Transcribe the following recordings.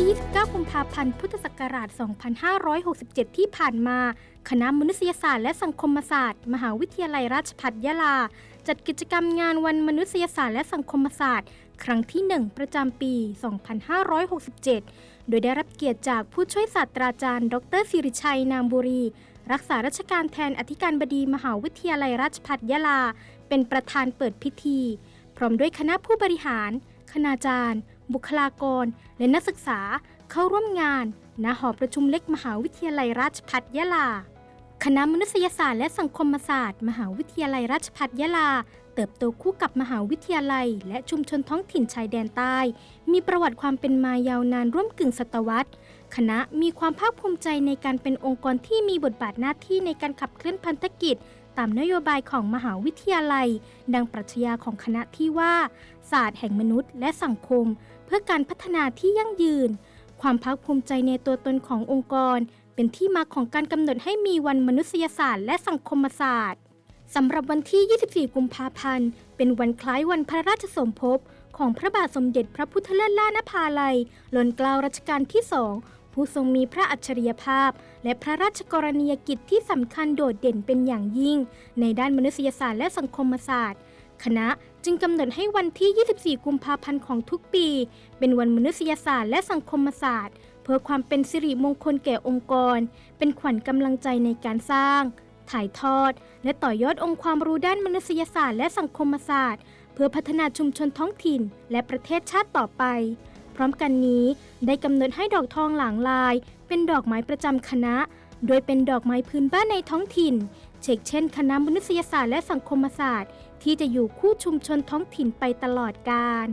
ที่ 29 กุมภาพันธ์ พุทธศักราช 2567 ที่ผ่านมา คณะมนุษยศาสตร์และสังคมศาสตร์ มหาวิทยาลัยราชภัฏยะลา จัดกิจกรรมงานวันมนุษยศาสตร์และสังคมศาสตร์ ครั้งที่ 1 ประจำปี 2567 โดยได้รับเกียรติจากผู้ช่วยศาสตราจารย์ ดรสิริชัย นามบุรี รักษาราชการแทนอธิการบดีมหาวิทยาลัยราชภัฏยะลา เป็นประธานเปิดพิธี พร้อมด้วยคณะผู้บริหาร คณาจารย์ บุคลากร และนักศึกษาเข้าร่วมงานณหอประชุมเล็กมหาวิทยาลัยราชภัฏยะลา คณะมนุษยศาสตร์และสังคมศาสตร์ มหาวิทยาลัยราชภัฏยะลา เติบโตคู่กับมหาวิทยาลัย และชุมชนท้องถิ่นชายแดนใต้ มีประวัติความเป็นมายาวนานร่วมกึ่งศตวรรษ คณะมีความภาคภูมิใจในการเป็นองค์กรที่มีบทบาทหน้าที่ในการขับเคลื่อนพันธกิจ ตามนโยบายของมหาวิทยาลัย ดังปรัชญาของคณะที่ว่า ศาสตร์แห่งมนุษย์และสังคม เพื่อการพัฒนาที่ยั่งยืน ความภาคภูมิใจในตัวตนขององค์กร เป็นที่มาของการกำหนดให้มีวันมนุษยศาสตร์และสังคมศาสตร์สำหรับวันที่ 24 กุมภาพันธ์ เป็นวันคล้ายวันพระราชสมภพของพระบาทสมเด็จพระพุทธเลิศล่านภาลัยล้นกล้าวรัชกาลที่สอง ผู้ทรงมีพระอัจฉริยภาพ และพระราชกรณียกิจที่สำคัญโดดเด่นเป็นอย่างยิ่ง ในด้านมนุษยศาสตร์และสังคมศาสตร์ คณะจึงกำหนดให้วันที่ 24 กุมภาพันธ์ของทุกปี เป็นวันมนุษยศาสตร์และสังคมศาสตร์ เพื่อความเป็นสิริมงคลแก่องค์กร เป็นขวัญกำลังใจในการสร้าง ถ่ายทอด และต่อยอดองค์ความรู้ด้านมนุษยศาสตร์และสังคมศาสตร์ เพื่อพัฒนาชุมชนท้องถิ่น และประเทศชาติต่อไป ร้อมกันนี้ ได้กำหนดให้ดอกทองหลางลาย เป็นดอกไม้ประจำคณะ โดยเป็นดอกไม้พื้นบ้านในท้องถิ่น เช่นเช่น คณะมนุษยศาสตร์และสังคมศาสตร์ ที่จะอยู่คู่ชุมชนท้องถิ่นไปตลอดกาล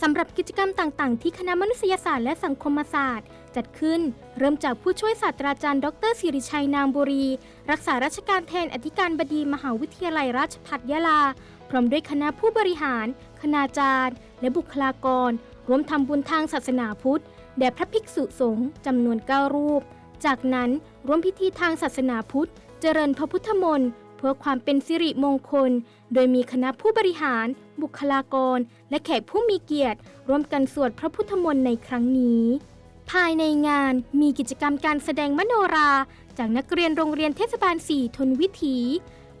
สำหรับกิจกรรมต่างๆ ที่คณะมนุษยศาสตร์และสังคมศาสตร์ จัดขึ้นเริ่มจากผู้ช่วยศาสตราจารย์ ดรสิริชัยนามบุรี รักษาราชการแทนอธิการบดีมหาวิทยาลัยราชภัฏยะลา พร้อมด้วยคณะผู้บริหาร คณาจารย์ และบุคลากร ร่วมทำบุญทางศาสนาพุทธแด่พระภิกษุสงฆ์จำนวน 9 รูป จากนั้นร่วมพิธีทางศาสนาพุทธ เจริญพระพุทธมนต์เพื่อความเป็นสิริมงคล โดยมีคณะผู้บริหาร บุคลากร และแขกผู้มีเกียรติ ร่วมกันสวดพระพุทธมนต์ในครั้งนี้ ภายในงานมีกิจกรรมการแสดงมโนรา จากนักเรียนโรงเรียนเทศบาล 4 ทนวิถี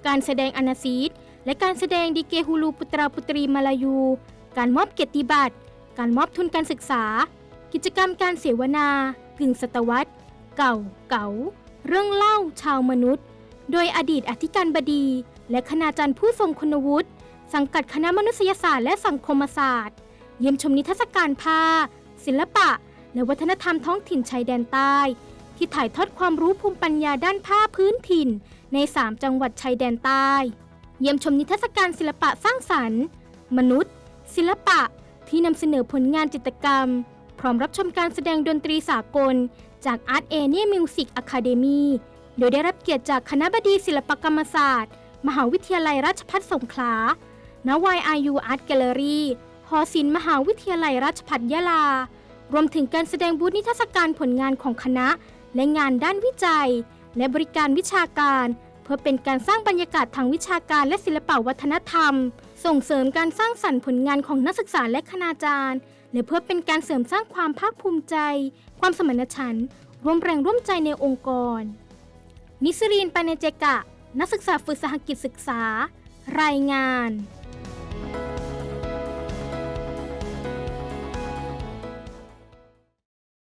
การแสดงอนาซีตและการแสดงดิเกฮูลูปุตราปุตรีมาลายู การมอบเกียรติบัตร การมอบทุนการศึกษา กิจกรรมการเสวนากึ่งศตวรรษ เก่าเก๋าเรื่องเล่าชาวมนุษย์ โดยอดีตอธิการบดี และคณาจารย์ผู้ทรงคุณวุฒิสังกัดคณะมนุษยศาสตร์และสังคมศาสตร์ เยี่ยมชมนิทรรศการผ้า ศิลปะ และวัฒนธรรมท้องถิ่นชายแดนใต้ ที่ถ่ายทอดความรู้ภูมิปัญญาด้านผ้าพื้นถิ่น ใน 3 จังหวัดชายแดนใต้ เยี่ยมชมนิทรรศการศิลปะสร้างสรรค์ มนุษย์ ศิลปะ ที่นำเสนอผลงานจิตรกรรม พร้อมรับชมการแสดงดนตรีสากล จาก Art a n i a Music Academy โดยได้รับเกียรติจากคณะบดีศิลปกรรมศาสตร์ มหาวิทยาลัยราชภัฏสงขลา ณ YIU Art Gallery หอศิลป์มหาวิทยาลัยราชภัฏยะลา รวมถึงการแสดงบูธนิทรรศการผลงานของคณะ และงานด้านวิจัย และบริการวิชาการ เพื่อเป็นการสร้างบรรยากาศทางวิชาการและศิลปวัฒนธรรม ส่งเสริมการสร้างสรรค์ผลงานของนักศึกษาและคณาจารย์ และเพื่อเป็นการเสริมสร้างความภาคภูมิใจ ความสมานฉันท์ร่วมแรงร่วมใจในองค์กร นิสรีนปานเจกะ นักศึกษาฝึกสหกิจศึกษา รายงาน